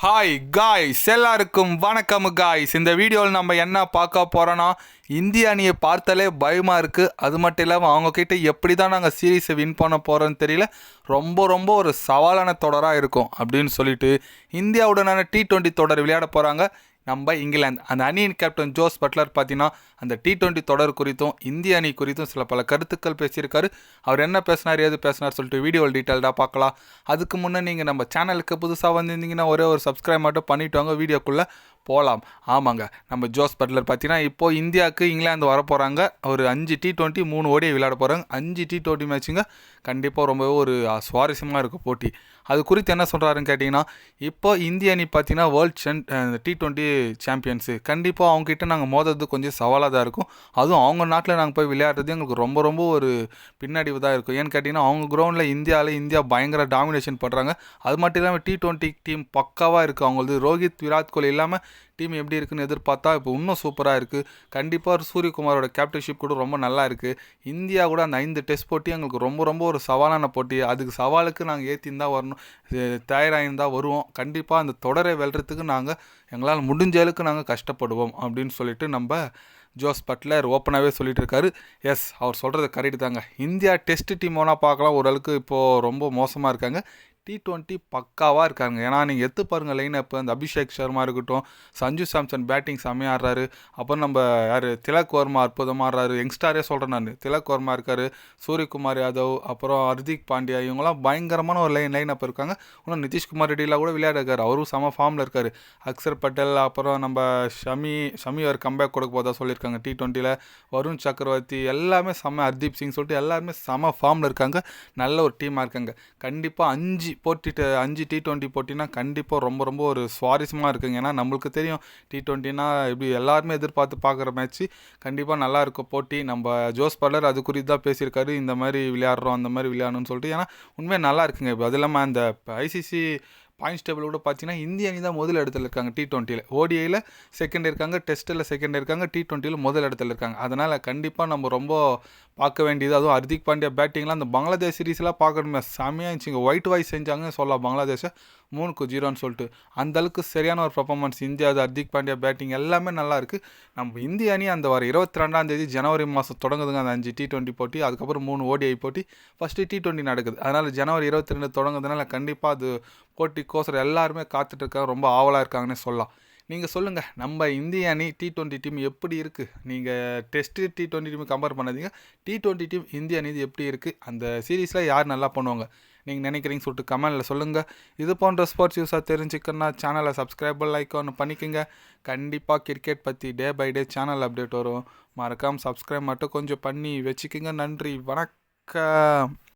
Hi guys எல்லாருக்கும் வணக்கம் guys இந்த வீடியோவில் நம்ம என்ன பார்க்க போகிறோன்னா இந்திய அணியை பார்த்தாலே பயமாக இருக்குது அது மட்டும் இல்லாமல் அவங்கக்கிட்ட எப்படி தான் நாங்கள் சீரீஸை வின் பண்ண போகிறோன்னு தெரியல. ரொம்ப ரொம்ப ஒரு சவாலான தொடராக இருக்கும் அப்படின்னு சொல்லிட்டு இந்தியாவுடனான டி டுவெண்ட்டி தொடர் விளையாட போகிறாங்க நம்ம இங்கிலாந்து அந்த அணியின் கேப்டன் ஜோஸ் பட்லர் பார்த்தீங்கன்னா அந்த டி டுவெண்ட்டி தொடர் குறித்தும் இந்திய அணி குறித்தும் சில பல கருத்துக்கள் பேசியிருக்காரு. அவர் என்ன பேசினார் ஏது பேசினார் சொல்லிட்டு வீடியோவில் டீட்டெயில்டாக பார்க்கலாம். அதுக்கு முன்னே நீங்கள் நம்ம சேனலுக்கு புதுசாக வந்திருந்தீங்கன்னா ஒரே ஒரு சப்ஸ்கிரைப் மட்டும் பண்ணிவிட்டு வாங்க வீடியோக்குள்ளே போகலாம் ஆமாங்க நம்ம ஜோஸ் பட்லர் பார்த்தீங்கன்னா இப்போது இந்தியாவுக்கு இங்கிலாந்து வர போகிறாங்க ஒரு அஞ்சு டி டுவெண்ட்டி மூணு ஓடியை விளையாட போகிறாங்க அஞ்சு டி டுவெண்ட்டி மேட்சுங்க கண்டிப்பாக ரொம்பவே ஒரு சுவாரஸ்யமாக இருக்கும் போட்டி. அது குறித்து என்ன சொல்கிறாருன்னு கேட்டிங்கன்னா இப்போ இந்திய அணி பார்த்தீங்கன்னா வேர்ல்ட் சென் டி டுவெண்ட்டி சாம்பியன்ஸு. கண்டிப்பாக அவங்ககிட்ட நாங்கள் மோதுறது கொஞ்சம் சவாலாக தான் இருக்கும். அதுவும் அவங்க நாட்டில் நாங்கள் போய் விளையாடுறது எங்களுக்கு ரொம்ப ரொம்ப ஒரு பின்னடைவு தான் இருக்கும். ஏன்னு கேட்டிங்கன்னா அவங்க கிரவுண்டில் இந்தியாவில் இந்தியா பயங்கர டாமினேஷன் பண்ணுறாங்க அது மட்டும் இல்லாமல் டி ட்வெண்ட்டி டீம் பக்காவாக இருக்குது அவங்களது ரோஹித் விராட் கோலி இல்லாமல் டீம் எப்படி இருக்குன்னு எதிர்பார்த்தா இப்போ இன்னும் சூப்பராக இருக்குது கண்டிப்பாக சூரியகுமாரோட கேப்டன்ஷிப் கூட ரொம்ப நல்லா இருக்குது இந்தியா கூட அந்த ஐந்து டெஸ்ட் போட்டி எங்களுக்கு ரொம்ப ரொம்ப ஒரு சவாலான போட்டி. அதுக்கு சவாலுக்கு நாங்கள் ஏற்றின்னு தான் வரணும். தயாராகின்னு தான் வருவோம். கண்டிப்பாக அந்த தொடரை வெல்றதுக்கு நாங்கள் எங்களால் முடிஞ்ச அளவுக்கு நாங்கள் கஷ்டப்படுவோம் அப்படின்னு சொல்லிட்டு நம்ம ஜோஸ் பட்லர் ஓப்பனாகவே சொல்லிட்டு இருக்காரு. எஸ் அவர் சொல்கிறது கரெக்டு தாங்க. இந்தியா டெஸ்ட் டீம் ஒன்றா பார்க்கலாம். ஓரளவுக்கு இப்போது ரொம்ப மோசமாக இருக்காங்க. டி ட்வெண்ட்டி பக்காவாக இருக்காங்க. ஏன்னா நீங்கள் எடுத்து பாருங்கள் லைன் அப்போ அந்த அபிஷேக் சர்மா இருக்கட்டும் சஞ்சு சாம்சன் பேட்டிங் செம்மையாக ஆடுறாரு. அப்புறம் நம்ம யார்? திலக் வர்மா அற்புதமாக ஆடுறாரு. யங்ஸ்டாரே சொல்கிறேன் நான். திலக் வர்மா இருக்கார் சூரியகுமார் யாதவ் அப்புறம் ஹர்திக் பாண்டியா இவங்கெல்லாம் பயங்கரமான ஒரு லைன் லைன் அப் இருக்காங்க. இன்னும் நிதிஷ்குமார் ரெட்டிலாம் கூட விளையாட அவரும் செம ஃபார்மில் இருக்கார். அக்ஸர் பட்டேல் அப்புறம் நம்ம ஷமி ஷமி அவர் கம்பேக் கொடுக்க போதா சொல்லியிருக்காங்க டி ட்வெண்ட்டியில் வருண் சக்கரவர்த்தி எல்லாமே செம ஹர்தீப் சிங் சொல்லிட்டு எல்லாருமே செம ஃபார்மில் இருக்காங்க. நல்ல ஒரு டீமாக இருக்காங்க. கண்டிப்பாக அஞ்சு போட்டி அஞ்சு டி டுவெண்ட்டி போட்டினா கண்டிப்பாக ரொம்ப ரொம்ப ஒரு சுவாரஸ்யமாக இருக்குங்க. ஏன்னா நம்மளுக்கு தெரியும் டி டுவெண்ட்டினா இப்படி எல்லாருமே எதிர்பார்த்து பார்க்குற மேட்ச்சு கண்டிப்பாக நல்லா இருக்கும் போட்டி. நம்ம ஜோஸ் பல்லர் அது குறித்து தான் பேசியிருக்காரு. இந்த மாதிரி விளையாடுறோம் அந்த மாதிரி விளையாடணும்னு சொல்லிட்டு. ஏன்னா உண்மையாக நல்லா இருக்குங்க. இப்போ அது இல்லாமல் அந்த ஐசிசி பாயிண்ட்ஸ் டேபிள் கூட பார்த்தீங்கன்னா இந்திய அணி தான் முதல் இடத்துல இருக்காங்க டி டுவெண்ட்டியில் ஓடிஐயில் செகண்ட் இருக்காங்க டெஸ்ட்டில் செகண்ட் இருக்காங்க டி டுவெண்ட்டியில் முதல் இடத்துல இருக்காங்க. அதனால் கண்டிப்பாக நம்ம ரொம்ப பார்க்க வேண்டியது அதுவும் ஹர்திக் பாண்டியா பேட்டிங்லாம் அந்த பங்களாதேஷ் சீரீஸ்லாம் பார்க்கணுமே. செம்மையாக இருந்துச்சுங்க ஒயிட் வாய்ஸ் செஞ்சாங்கன்னு சொல்லலாம் பங்களாதேஷை. மூணுக்கு ஜீரோன்னு சொல்லிட்டு அந்த அளவுக்கு சரியான ஒரு பர்ஃபார்மன்ஸ் இந்தியா அது ஹர்திக் பாண்டியா பேட்டிங் எல்லாமே நல்லா இருக்குது நம்ம இந்திய அணி அந்த வர இருபத்தி ரெண்டாம் தேதி ஜனவரி மாதம் தொடங்குதுங்க அந்த அஞ்சு டி டுவெண்ட்டி போட்டி அதுக்கப்புறம் மூணு ஓடிஐ போட்டி ஃபஸ்ட்டு டி டுவெண்ட்டி நடக்குது. அதனால் ஜனவரி இருபத்தி ரெண்டு தொடங்குதுனால கண்டிப்பாக அது போட்டிக்கோசரம் எல்லாருமே காத்துட்டு இருக்காங்க ரொம்ப ஆவலாக இருக்காங்கன்னு சொல்லலாம். நீங்கள் சொல்லுங்கள் நம்ம இந்திய அணி டி டுவெண்ட்டி டீம் எப்படி இருக்குது நீங்கள் test T twenty team compare பண்ணாதீங்க. டி டுவெண்ட்டி டீம் இந்திய அணி இது எப்படி இருக்குது அந்த சீரீஸில் யார் நல்லா பண்ணுவாங்க? நீங்கள் நினைக்கிறீங்க சொல்லிட்டு கமெண்டில் சொல்லுங்கள் இது போன்ற ஸ்போர்ட்ஸ் யூஸாக தெரிஞ்சுக்கணுன்னா சேனலை சப்ஸ்கிரைபர் லைக் ஒன்று பண்ணிக்கோங்க. கண்டிப்பாக கிரிக்கெட் பற்றி day by day channel update வரும். மறக்காமல் சப்ஸ்கிரைப் மட்டும் கொஞ்சம் பண்ணி வச்சுக்கோங்க. நன்றி. வணக்கம்.